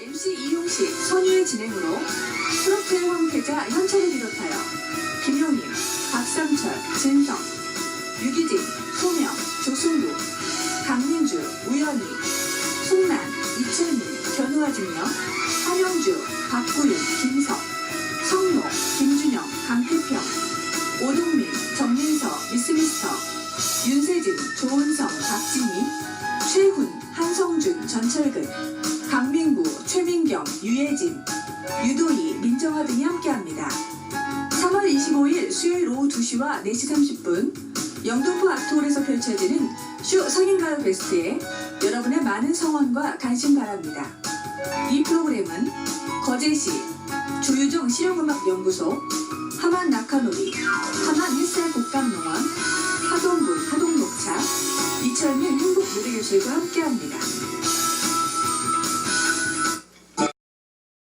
MC 이용식, 선유의 진행으로 트로트의 황태자 현철을 비롯하여 김용임, 박상철, 진성, 유기진, 소명, 조승우, 강민주, 우연희, 송란, 이채민, 견우와 증명, 한영주, 박구윤, 김석, 성노, 김준영, 강태평, 오동민, 정민서, 미스미스터, 윤세진, 조은성, 박진희, 최훈, 한성준, 전철근, 강민구, 최민경, 유예진, 유도희, 민정화 등이 함께합니다. 3월 25일 수요일 오후 2시와 4시 30분 영등포 아트홀에서 펼쳐지는 쇼 성인가요 베스트에 여러분의 많은 성원과 관심 바랍니다. 이 프로그램은 거제시, 조유정 실용음악연구소, 하만 낙하놀이, 뮤직과 함께합니다.